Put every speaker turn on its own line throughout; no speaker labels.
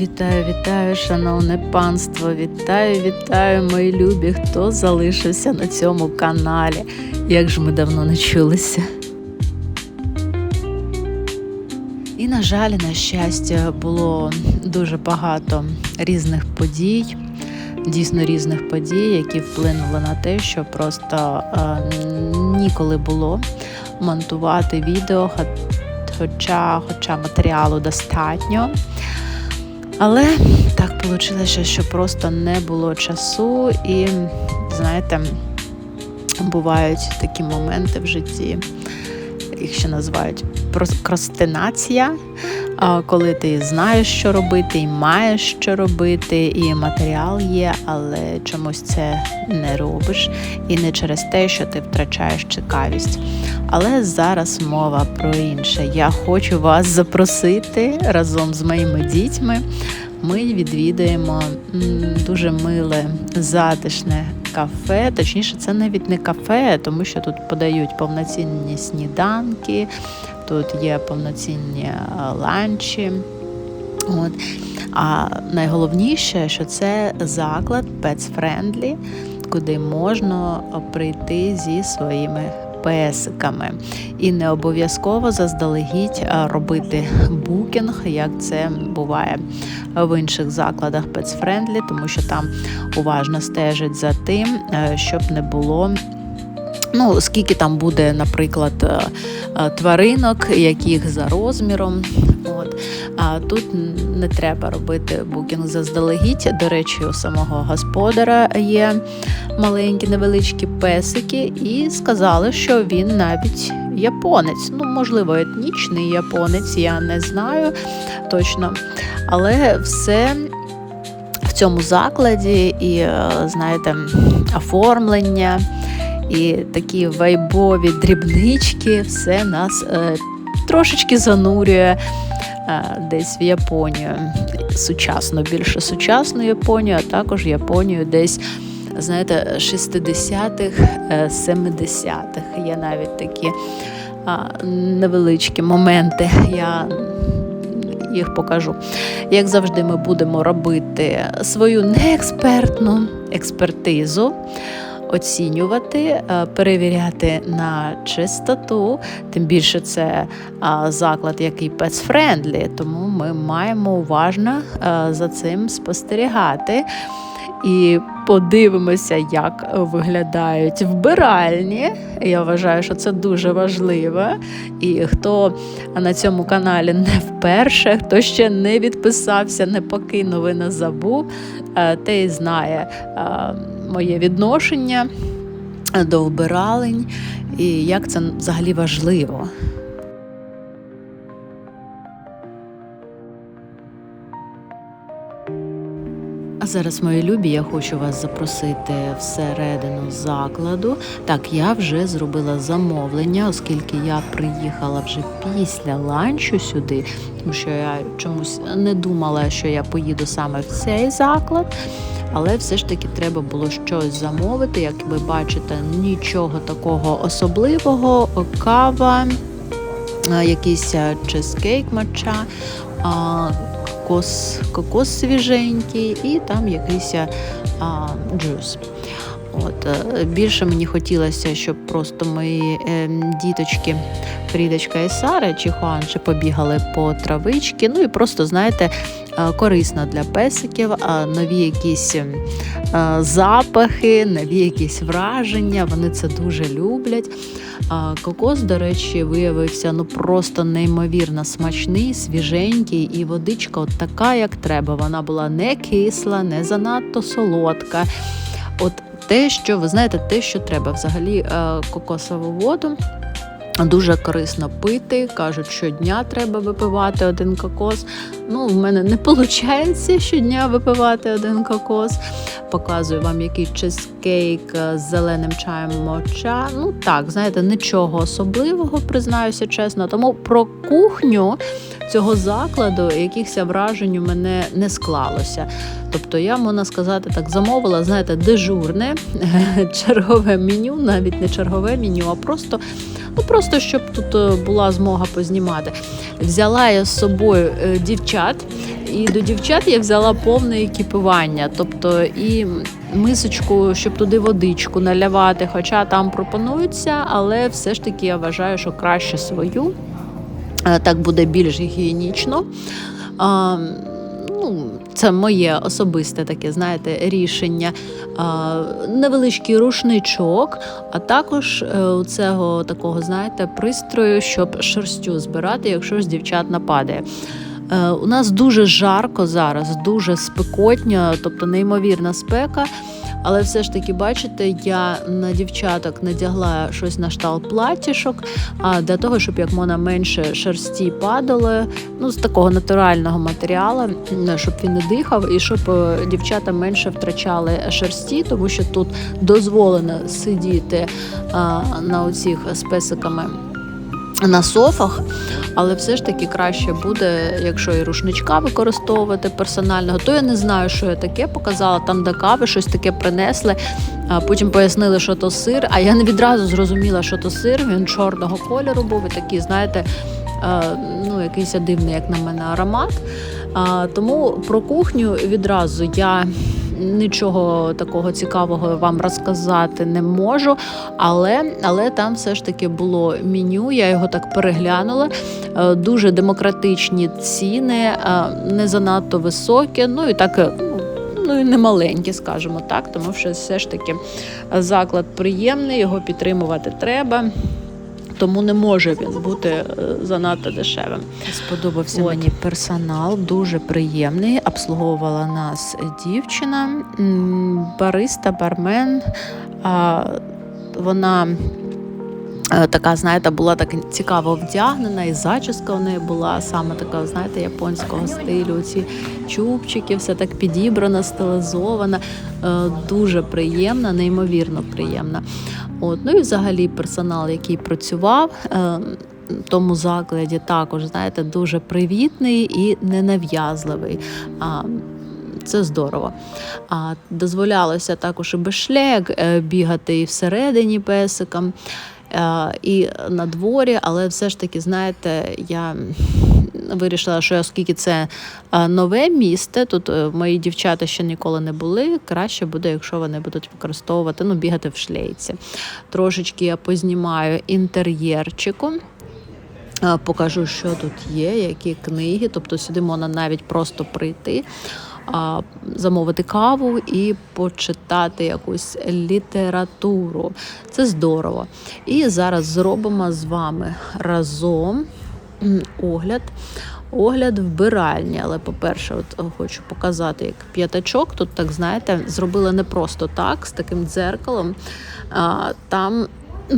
Вітаю, вітаю, шановне панство! Вітаю, вітаю, мої любі, хто залишився на цьому каналі. Як ж ми давно не чулися. І, на жаль, на щастя, було дуже багато різних подій, дійсно різних подій, які вплинули на те, що просто е, ніколи було монтувати відео, хоча, хоча матеріалу достатньо. Але так вийшло, що просто не було часу, і знаєте, бувають такі моменти в житті, їх ще називають прокрастинація, коли ти знаєш, що робити, і маєш що робити, і матеріал є, але чомусь це не робиш, і не через те, що ти втрачаєш цікавість. Але зараз мова про інше. Я хочу вас запросити разом з моїми дітьми. Ми відвідаємо дуже миле, затишне кафе. Точніше, це навіть не кафе, тому що тут подають повноцінні сніданки, тут є повноцінні е, ланчі. От. А найголовніше, що це заклад Pets Friendly, куди можна прийти зі своїми песиками. І не обов'язково заздалегідь робити букінг, як це буває в інших закладах Pets Friendly, тому що там уважно стежить за тим, е, щоб не було. Ну, скільки там буде, наприклад, е, е, тваринок, яких за розміром. От. А тут не треба робити букінг заздалегідь. До речі, у самого господара є маленькі невеличкі песики, і сказали, що він навіть японець. Ну, можливо, етнічний японець, я не знаю точно. Але все в цьому закладі і, е, знаєте, оформлення і такі вайбові дрібнички, все нас е, трошечки занурює е, десь в Японію. Сучасно, більше сучасну Японію, а також Японію десь. Знаєте, 60-х, е, 70-х є навіть такі а, невеличкі моменти. Я їх покажу. Як завжди, ми будемо робити свою неекспертну експертизу оцінювати, е, перевіряти на чистоту. Тим більше це заклад, який пецфрендлі, тому ми маємо уважно е, за цим спостерігати. І подивимося, як виглядають вбиральні. Я вважаю, що це дуже важливо. І хто на цьому каналі не вперше, хто ще не відписався, не покинув і не забув, е, той знає е, моє відношення до вбиралень і як це взагалі важливо. А зараз, мої любі, я хочу вас запросити всередину закладу. Так, я вже зробила замовлення, оскільки я приїхала вже після ланчу сюди, тому що я чомусь не думала, що я поїду саме в цей заклад. Але все ж таки треба було щось замовити. Як ви бачите, нічого такого особливого. Кава, якийсь чизкейк матча, кокос, кокос свіженький і там якийсь а, джус. От, е, більше мені хотілося, щоб просто мої е, діточки, Фрідочка і Сара чи Хуанче побігали по травички. Ну і просто, знаєте, е, корисно для песиків, а нові якісь е, запахи, нові якісь враження. Вони це дуже люблять. Кокос, до речі, виявився ну просто неймовірно смачний, свіженький, і водичка от така, як треба. Вона була не кисла, не занадто солодка. От те, що ви знаєте, те, що треба взагалі е, кокосову воду. Дуже корисно пити. Кажуть, щодня треба випивати один кокос. Ну, в мене не виходить щодня випивати один кокос. Показую вам який чизкейк з зеленим чаєм моча. Ну так, знаєте, нічого особливого, признаюся чесно. Тому про кухню цього закладу якихось вражень у мене не склалося. Тобто я, можна сказати, так замовила, знаєте, дежурне чергове меню, навіть не чергове меню, а просто Ну просто щоб тут е, була змога познімати. Взяла я з собою е, дівчат, і до дівчат я взяла повне екіпування, тобто і мисочку, щоб туди водичку наливати. Хоча там пропонується, але все ж таки я вважаю, що краще свою. Е, Так буде більш гігієнічно. Ну, це моє особисте таке, знаєте, рішення. Невеличкий рушничок, а також е, у цього такого, знаєте, пристрою, щоб шерстю збирати, якщо ж дівчат нападає. Е, У нас дуже жарко зараз, дуже спекотньо, тобто неймовірна спека. Але все ж таки, бачите, я на дівчаток надягла щось на штал платішок, а для того, щоб як можна менше шерсті падало, ну з такого натурального матеріалу, щоб він не дихав, і щоб е, дівчата менше втрачали шерсті, тому що тут дозволено сидіти а, на оцих з песиками. На софах, але все ж таки краще буде, якщо і рушничка використовувати персонального. То я не знаю, що я таке показала. Там до кави щось таке принесли. А потім пояснили, що то сир. А я не відразу зрозуміла, що то сир. Він чорного кольору був і такий, знаєте, ну якийсь дивний, як на мене, аромат. А, Тому про кухню відразу я нічого такого цікавого вам розказати не можу, але, але там все ж таки було меню, я його так переглянула. Е, Дуже демократичні ціни, е, не занадто високі, ну і так. е, Ну і не маленькі, скажімо так, тому що все ж таки заклад приємний, його підтримувати треба. Тому не може він бути е, занадто дешевим. Сподобався
От.
мені персонал, дуже приємний. Обслуговувала нас дівчина, бариста, бармен. Вона така, знаєте, була так цікаво вдягнена, і зачіска у неї була саме така, знаєте, японського стилю. Ці чубчики, все так підібрано, стилізовано. Е, Дуже приємна, неймовірно приємна. От, ну і взагалі персонал, який працював. е, в тому закладі також, знаєте, дуже привітний і ненав'язливий. Це здорово. А, дозволялося також і без шлек е, бігати і всередині песикам, е, і на дворі, але все ж таки, знаєте, я вирішила, що оскільки це е, нове місце, тут е, мої дівчата ще ніколи не були. Краще буде, якщо вони будуть використовувати, ну, бігати в шлейці. Трошечки я познімаю інтер'єрчику. Е, Покажу, що тут є, які книги. Тобто сюди можна навіть просто прийти, замовити каву і почитати якусь літературу. Це здорово. І зараз зробимо з вами разом огляд. Огляд вбиральні, але по-перше, от хочу показати, як п'ятачок. Тут, так знаєте, зробили не просто так, з таким дзеркалом. А, там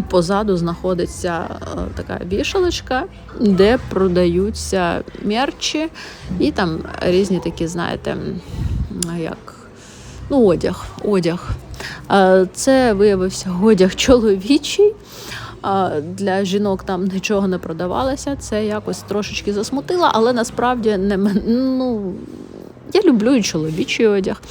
позаду знаходиться е, така вішалочка, де продаються мерчі і там різні такі, знаєте, як ну, одяг. одяг. Е, Це виявився одяг чоловічий. Для жінок там нічого не продавалося. Це якось трошечки засмутило, але насправді не ну. Я люблю і чоловічий одяг.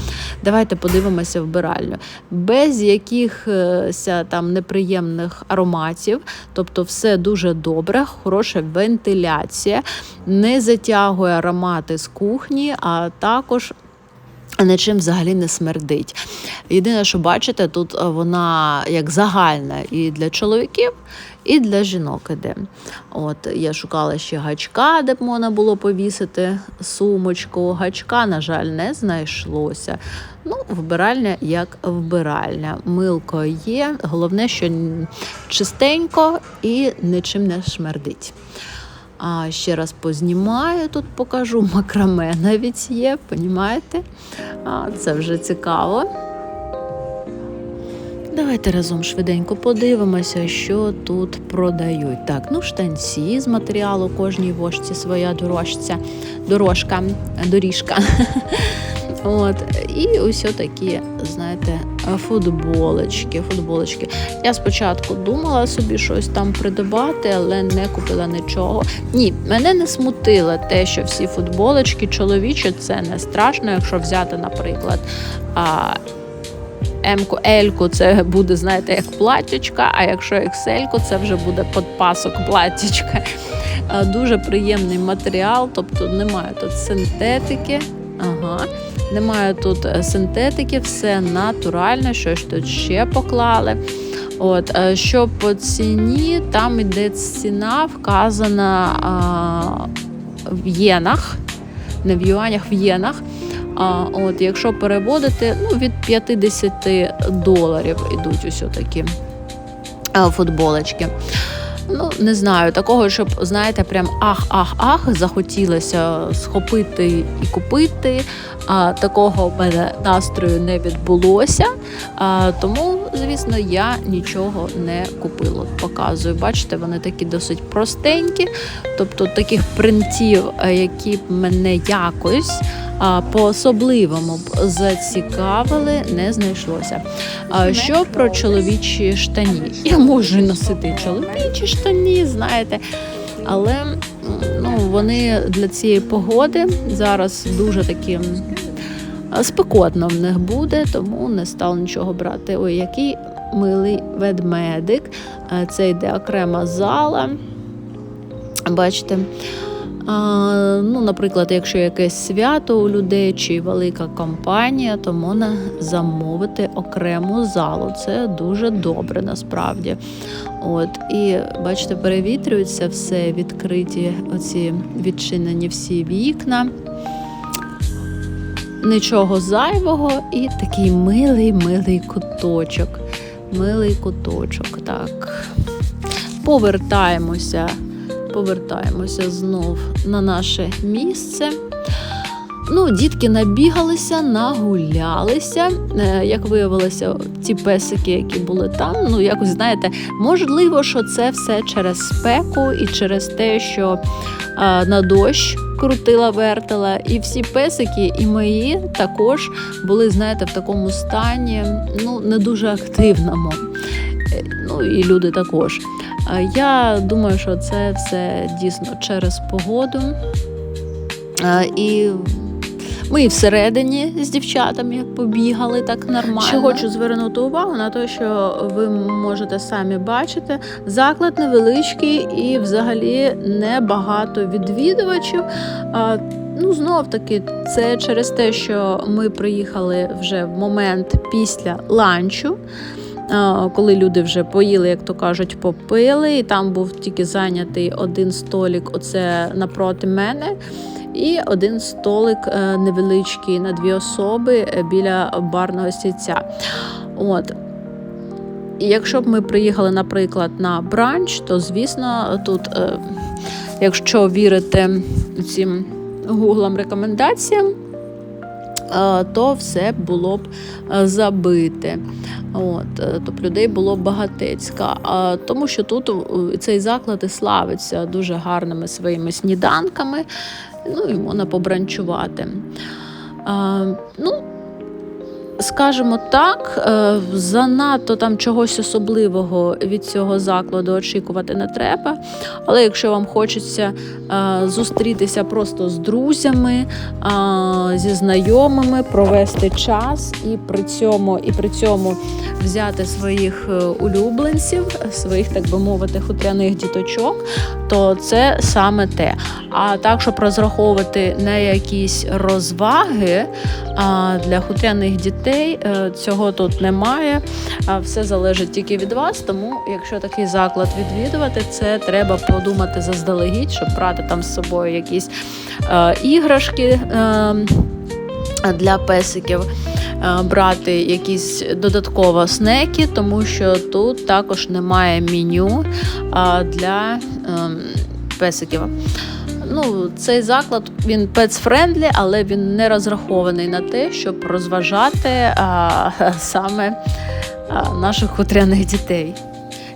Давайте подивимося вбиральню. Без якихось там неприємних ароматів, тобто все дуже добре, хороша вентиляція, не затягує аромати з кухні, а також нічим взагалі не смердить. Єдине, що бачите, тут е, вона як загальна і для чоловіків, і для жінок іде. От я шукала ще гачка, де б можна було повісити сумочку. Гачка, на жаль, не знайшлося. Ну, вбиральня як вбиральня. Милко є. Головне, що чистенько і нічим не шмердить. А ще раз познімаю, тут покажу. Макраме навіть є, понімаєте? А, це вже цікаво. Давайте разом швиденько подивимося, що тут продають. Так, ну штанці з матеріалу кожній вошці своя дорожця, дорожка, доріжка. От, і ось такі, знаєте, футболочки, футболочки. Я спочатку думала собі щось там придбати, але не купила нічого. Ні, мене не смутило те, що всі футболочки чоловічі це не страшно, якщо взяти, наприклад, а, М-ку, L-ку це буде, знаєте, як платтячка, а якщо XL-ку, це вже буде подпасок платтячка. Е, Дуже приємний матеріал, тобто немає тут синтетики. Ага. Немає тут е, синтетики, все натуральне, щось тут ще поклали. От, е, що по ціні, там іде ціна вказана а, в єнах, не в юанях, в єнах. А, от, якщо переводити, ну, від 50 доларів ідуть ось такі футболочки. Ну, не знаю, такого, щоб, знаєте, прям ах-ах-ах, захотілося схопити і купити. А, Такого в мене настрою не відбулося. А, Тому, звісно, я нічого не купила. Показую, бачите, вони такі досить простенькі. Тобто таких принтів, е, які б мене якось а, по-особливому б зацікавили, не знайшлося. А що про чоловічі штані? Я можу носити чоловічі штані, знаєте. Але ну, вони для цієї погоди зараз дуже такі спекотно в них буде, тому не стало нічого брати. Ой, який милий ведмедик. Е, Це йде окрема зала. Бачите. А, ну, Наприклад, якщо якесь свято у людей чи велика компанія, то можна замовити окрему залу. Це дуже добре насправді. От, І бачите, перевітрюється все, відкриті, оці відчинені всі вікна. Нічого зайвого і такий милий, милий куточок. Милий куточок. Так. Повертаємося повертаємося знов на наше місце. Ну, Дітки набігалися, нагулялися. Е, Як виявилося, ті песики, які були там, ну якось знаєте, можливо, що це все через спеку і через те, що а, на дощ крутила, вертила. І всі песики, і мої також були, знаєте, в такому стані, ну, не дуже активному. Е, Ну і люди також. Я думаю, що це все дійсно через погоду. І ми всередині з дівчатами побігали так нормально. Ще хочу звернути увагу на те, що ви можете самі бачити, заклад невеличкий і взагалі небагато відвідувачів. Ну, знов таки, це через те, що ми приїхали вже в момент після ланчу. Коли люди вже поїли, як то кажуть, попили, і там був тільки зайнятий один столик, оце напроти мене, і один столик е, невеличкий на дві особи е, біля барного стільця. От. Якщо б ми приїхали, наприклад, на бранч, то звісно, тут, е, якщо вірити цим гуглам рекомендаціям, то все було б е, забите. От, е, тобто людей було багатецька. Тому що тут е, цей заклад і славиться дуже гарними своїми сніданками, ну і можна побранчувати. Ну, Скажімо так, е, занадто там чогось особливого від цього закладу очікувати не треба. Але якщо вам хочеться е, зустрітися просто з друзями, е, зі знайомими, провести час і при цьому, і при цьому взяти своїх улюбленців, своїх, так би мовити, хутряних діточок, то це саме те. А так, щоб розраховувати на якісь розваги для хутряних дітей, е, цього тут немає. Все залежить тільки від вас. Тому, якщо такий заклад відвідувати, це треба подумати заздалегідь, щоб брати там з собою якісь е, іграшки. Е, для песиків е, брати якісь додатково снеки, тому що тут також немає меню для ем, песиків. Ну, Цей заклад він pets-friendly, але він не розрахований на те, щоб розважати а, саме а, наших хутряних дітей.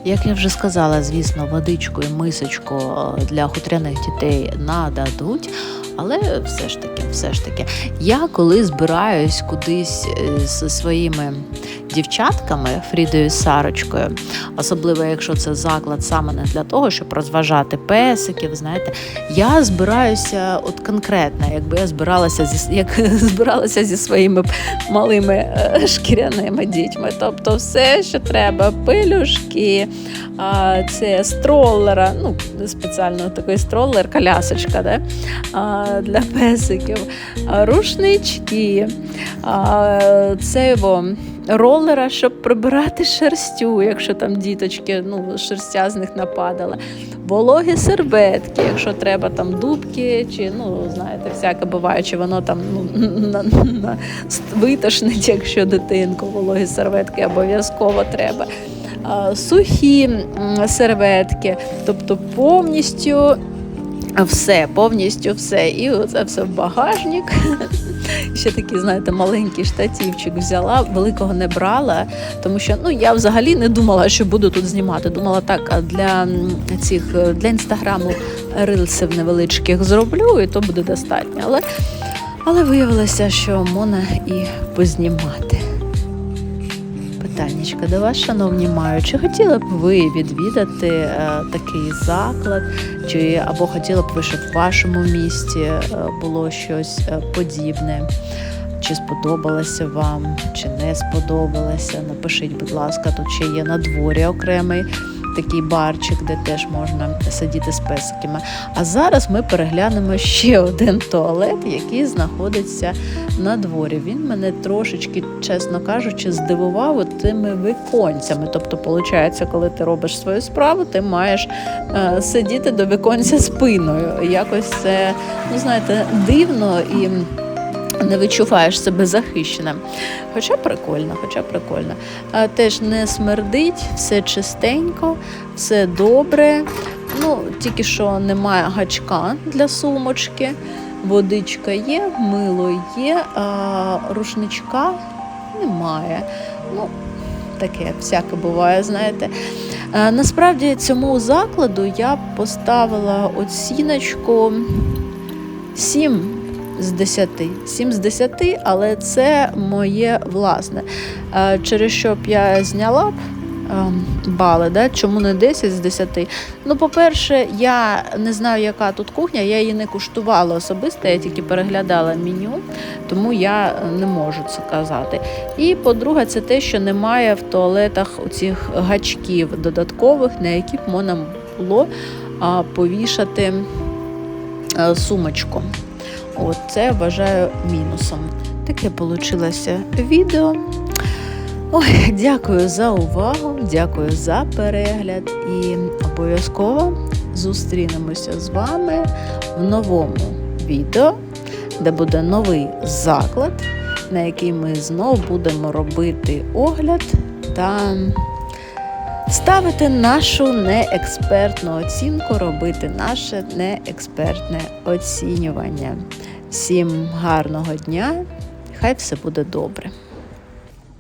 Як я вже сказала, звісно, водичку і мисочку для хутряних дітей нададуть. Але все ж таки, все ж таки, я коли збираюсь кудись е, зі своїми дівчатками Фрідою Сарочкою, особливо якщо це заклад саме не для того, щоб розважати песиків. Знаєте, я збираюся, от конкретно, якби я збиралася зі як збиралася зі своїми малими е, шкіряними дітьми. Тобто, все, що треба, пилюшки, це стролера, ну спеціально такий стролер, колясочка да? Для песиків, рушнички, а, це його ролера, щоб прибирати шерстю, якщо там діточки, ну, шерстя з них нападала. Вологі серветки, якщо треба там дубки, чи ну знаєте, всяке буває, чи воно там ну, на, на, витошнить, якщо дитинку, вологі серветки обов'язково треба. Сухі серветки, тобто повністю все, повністю все. І оце все в багажник. Ще такий, знаєте, маленький штативчик взяла, великого не брала, тому що ну я взагалі не думала, що буду тут знімати. Думала, так, для цих для інстаграму рилсів невеличких зроблю, і то буде достатньо. Але, але виявилося, що можна і познімати. Питаннячка до вас, шановні маю, чи хотіли б ви відвідати е, такий заклад, чи або хотіли б ви, щоб в вашому місті е, було щось е, подібне? Чи сподобалося вам, чи не сподобалося? Напишіть, будь ласка, тут ще є на дворі окремий такий барчик, де теж можна сидіти з песиками. А зараз ми переглянемо ще один туалет, який знаходиться на дворі. Він мене трошечки, чесно кажучи, здивував тими віконцями. Тобто, виходить, коли ти робиш свою справу, ти маєш е, сидіти до віконця спиною. Якось це, ну знаєте, дивно і. Не відчуваєш себе захищеним. Хоча прикольно, хоча прикольно. А, теж не смердить, все чистенько, все добре. Ну, тільки що немає гачка для сумочки, водичка є, мило є, а рушничка немає. Ну, таке всяке буває, знаєте. А, насправді цьому закладу я поставила оціночку 7 з 10. 7 з 10, але це моє власне. Е, Через що б я зняла б ем, бали, да? чому не 10 з 10? Ну, по-перше, я не знаю, яка тут кухня, я її не куштувала особисто, я тільки переглядала меню, тому я не можу це казати. І по-друге, це те, що немає в туалетах цих гачків додаткових, на які б можна було повішати е, сумочку. От це вважаю мінусом. Таке вийшло відео. Ой, дякую за увагу, дякую за перегляд і обов'язково зустрінемося з вами в новому відео, де буде новий заклад, на який ми знову будемо робити огляд та ставити нашу неекспертну оцінку, робити наше неекспертне оцінювання. Всім гарного дня, хай все буде добре.